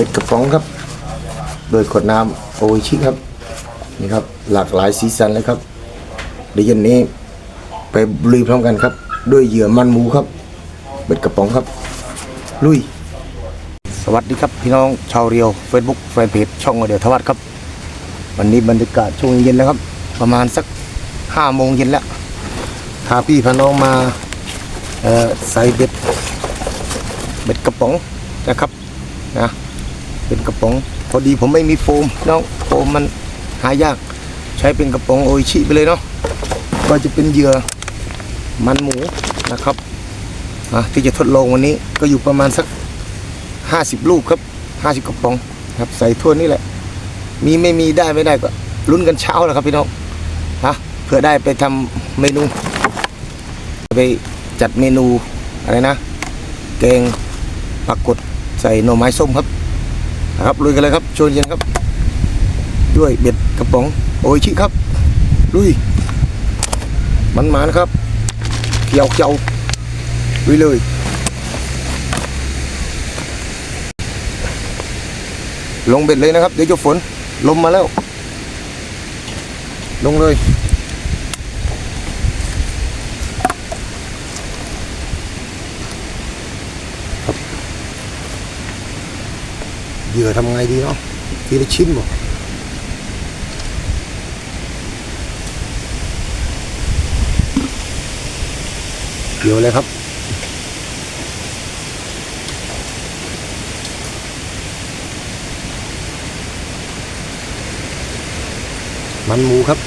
บ็ดกระป๋องครับ โดยขวดน้ำโออิชิครับนี่ครับหลากหลายสีสันเลยครับเดี๋ยวเย็นนี้ไปลุยพร้อมกันครับ ด้วยเหยื่อมันหมูครับเบ็ดกระป๋องครับ ลุย สวัสดีครับพี่น้องชาวเรียว Facebook แฟนเพจช่องเดียวทวัดครับ วันนี้บรรยากาศช่วงเย็นแล้วครับ ประมาณสักห้าโมงเย็นแล้วพาพี่พาน้องมาใส่เบ็ดเบ็ดกระป๋องนะครับนะ เป็นกระป๋อง พอดีผมไม่มีโฟมเน้องโฟมมันหายาก ใช้เป็นกระป๋องโอชิไปเลยเนาะก็จะเป็นเหยื่อมันหมูนะครับอะที่จะทดลองวันนี้ก็อยู่ประมาณสัก 50 ลูกครับ 50 กระป๋องครับใส่ทั่วนี่แหละ มีไม่มีได้ไม่ได้ก็ลุ้นกันเช้าแหละครับพี่น้องนะเพื่อได้ไปทำเมนู ไปจัดเมนูอะไรนะ แกงปักกดใส่หน่อไม้ส้มครับ นะครับลุยกันเลยครับชวนเย็นครับ ด้วยเบ็ดกระป๋องโอชิครับลุยมันมานะครับเกี่ยวเกี่ยวลุยเลยลงเบ็ดเลยนะครับ เดี๋ยวจะฝนลมมาแล้ว ลงเลย เหยื่อทำไงดีเนาะทีละชิ้นบ่เกี่ยวเลยครับ มันหมูครับ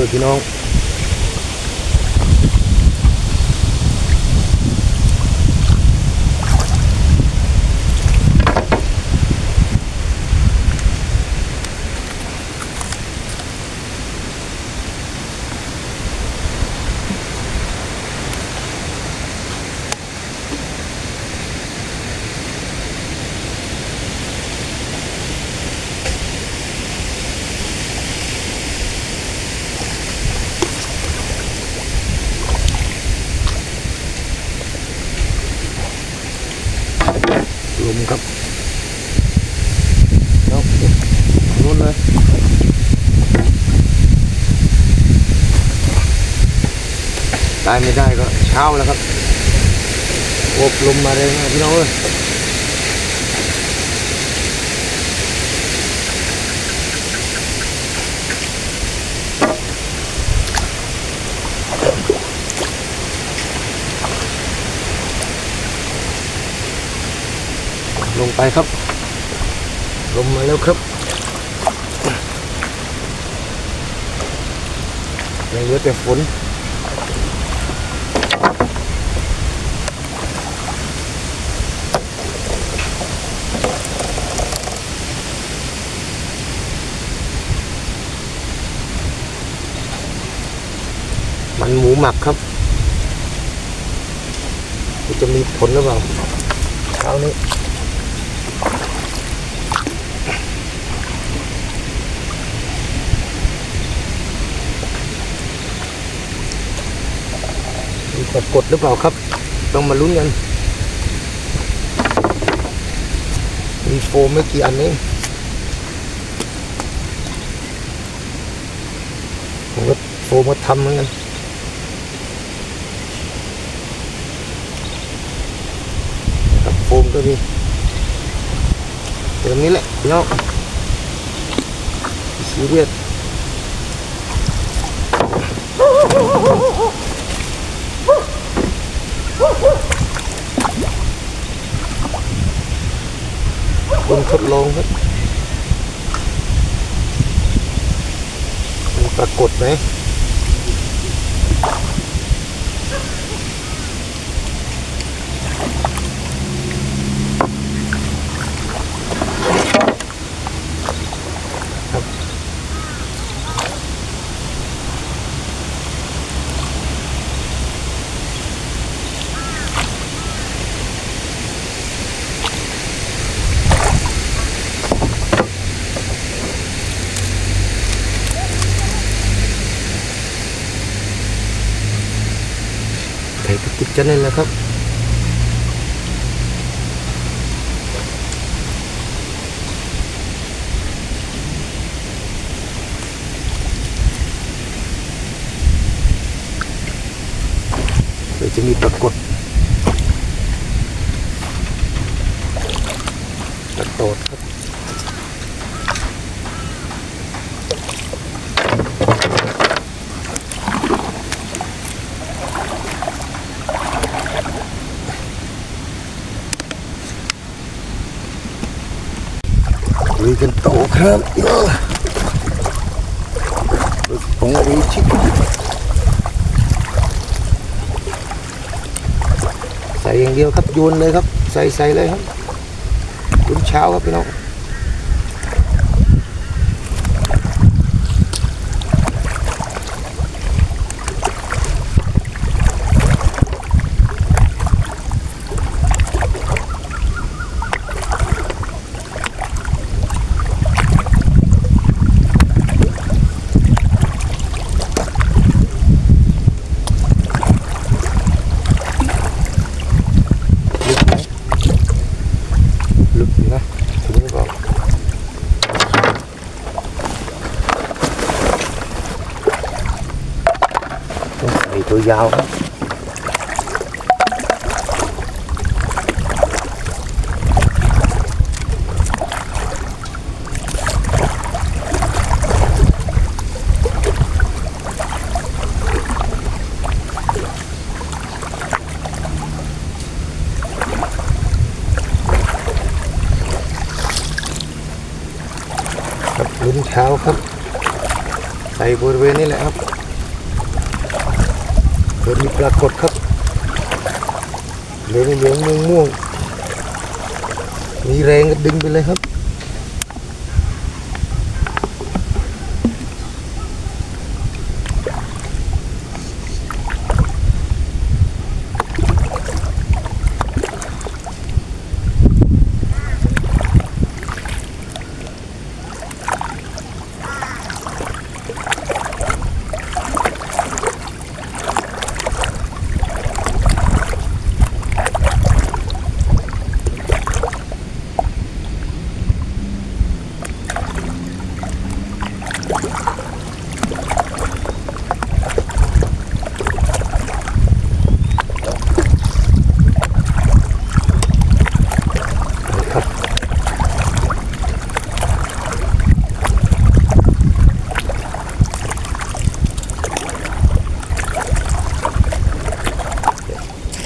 ลมด้ มครับเนาะนู้นเลยได้ไม่ได้ก็เช้าแล้วครับโอบลมมาเลยนะพี่น้องเอ้ย ลงไปครับลมมาแล้วครับยังเหลือแต่ฝนมันหมูหมักครับจะมีผลหรือเปล่าเช้านี้ มีปรากฏหรือเปล่าครับ ต้องมาลุ้นกัน มีโฟมไม่กี่อันเองผมก็โฟมมาทำเหมือนกันครับโฟมก็มีเดี๋ยวนี้แหละพี่น้องซีเรียส คนทดลองครับมันปรากฏไหมครับ กันนี่แหละครับ เดี๋ยวจะมีปรากฏปรากฏครับ ลุยกันต่อครับผมรีชิคใส่อย่างเดียวครับ โยนเลยครับ ใส่ใส่เลยครับคุนเช้าครับพี่น้องลึกไหมลึกอยู่นะถึงนี้บอกต้องใส่ตัวยาวครับ ครับลุ้นเช้าครับ ใส่บริเวณนี้แหละครับ เกิดมีปรากฏครับเหลืองเหลืองม่วงม่วงมีแรงก็ดึงไปเลยครับ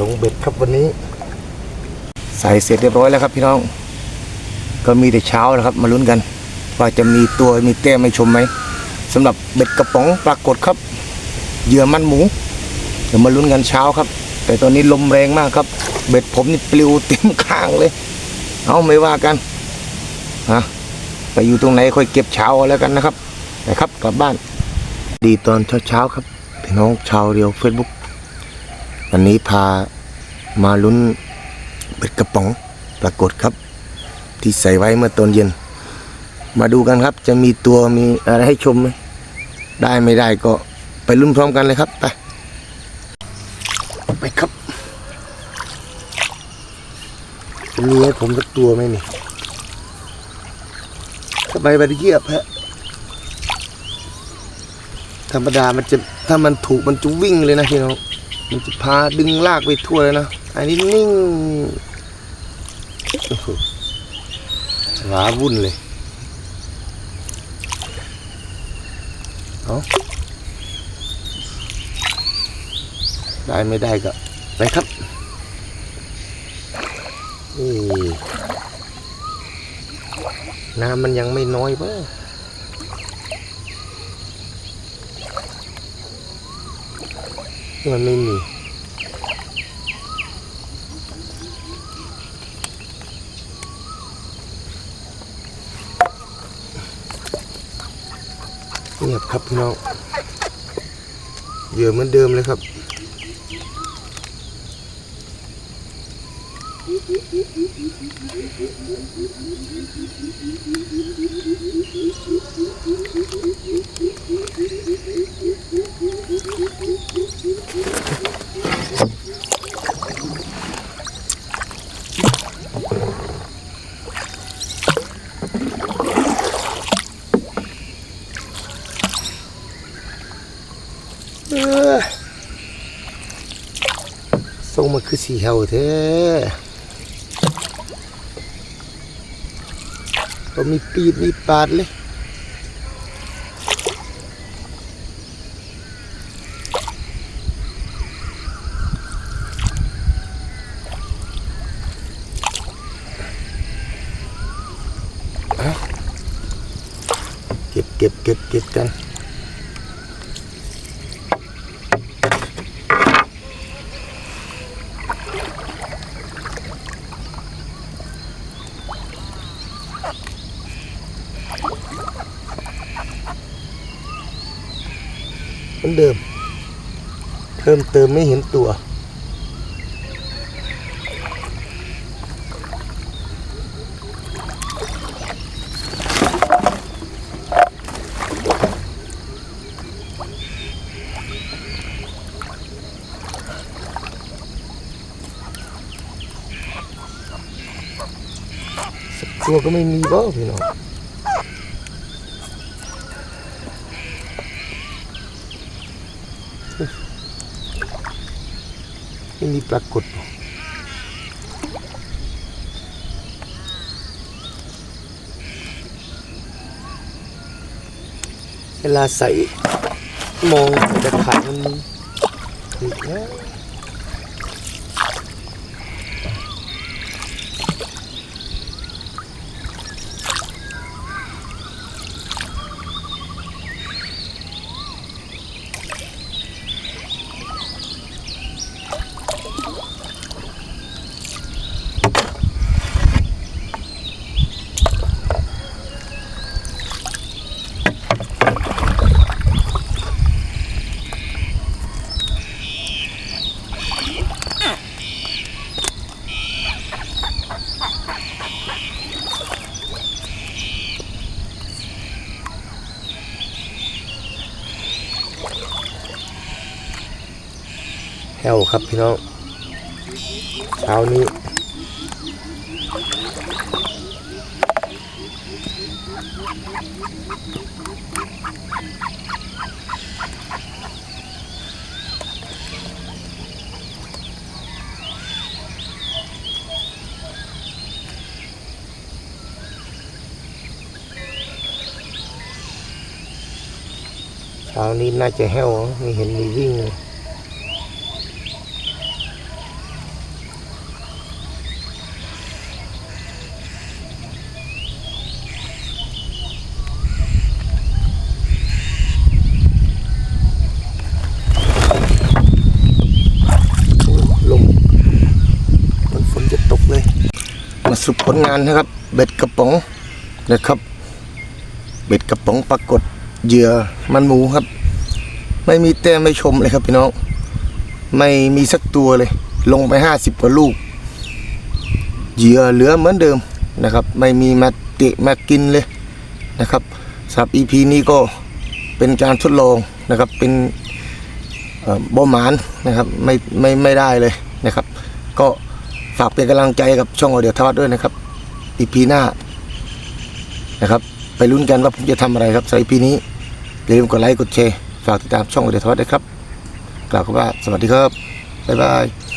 ลงเบ็ดครับวันนี้ ใส่เสร็จเรียบร้อยแล้วครับพี่น้อง ก็มีแต่เช้าแล้วครับ มาลุ้นกัน ว่าจะมีตัวมีแต้มให้ชมไหมสำหรับเบ็ดกระป๋องปรากฏครับเหยื่อมันหมูเดี๋ยวมาลุ้นกันเช้าครับ แต่ตอนนี้ลมแรงมากครับ เบ็ดผมนี่ปลิวเต็มข้างเลย เอาไม่ว่ากันฮะไปอยู่ตรงไหนค่อยเก็บเช้าเอาแล้วกันนะครับไปครับกลับบ้าน ดีตอนเช้าๆครับพี่น้องชาวเรียวเฟซบุ๊ก วันนี้พามาลุ้นเบ็ดกระป๋องปรากฏครับ ที่ใส่ไว้เมื่อตอนเย็น มาดูกันครับ จะมีตัวมีอะไรให้ชมไหมได้ไม่ได้ก็ไปลุ้นพร้อมกันเลยครับ ไป ไปครับมีให้ผมสักตัวไหมนี่สบายบาดเยียบฮะธรรมดามันจะถ้ามันถูกมันจะวิ่งเลยนะพี่น้อง มันจะพาดึงลากไปทั่วเลยนะ อันนี้นิ่งโอ้โหวาวุ่นเลย เอาได้ไม่ได้ก็ไปครับน้ำมันยังไม่น้อยเบ้อ มันไม่มีเงียบครับพี่น้องเยื่อเหมือนเดิมเลยครับค ส่งมาคือสีเหี่ยวเท่ก็มีปีดมีปาดเลย เก็บเก็บเก็บเก็บกันเหมือนเดิม เพิ่มเติมไม่เห็นตัว ตัวก็ไม่มีบ้าพี่น้องไม่มีปรากฏเวลาใส่มองแต่ขายมันมีแล้ว วครับพี่น้องเช้านี้เช้านี้น่าจะแห้วไม่เห็นมีวิ่งเลย ลมมันฝนจะตกเลย มา สรุปผลงานนะครับ เบ็ดกระป๋องนะครับ เบ็ดกระป๋องปรากฏเหยื่อมันหมูครับ ไม่มีแต้มไม่ชมเลยครับพี่น้อง ไม่มีสักตัวเลย ลงไปห้าสิบกว่าลูก เหยื่อเหลือเหมือนเดิมนะครับ ไม่มีมาเตะมากินเลยนะครับสำหรับ EP นี้ก็เป็นการทดลองนะครับเป็นบ่หมานนะครับไม่ไม่ไม่ได้เลยนะครับ ก็ ฝากเป็นกำลังใจกับช่องอเดียทวัดด้วยนะครับอีพีหน้านะครับ ไปลุ้นกันว่าผมจะทำอะไรครับสำหรับ EP นี้อย่าลืมกดไลค์กดแชร์ฝากติดตามช่องอเดียทวัดด้วยครับกล่าวคำว่าสวัสดีครับบ๊ายบาย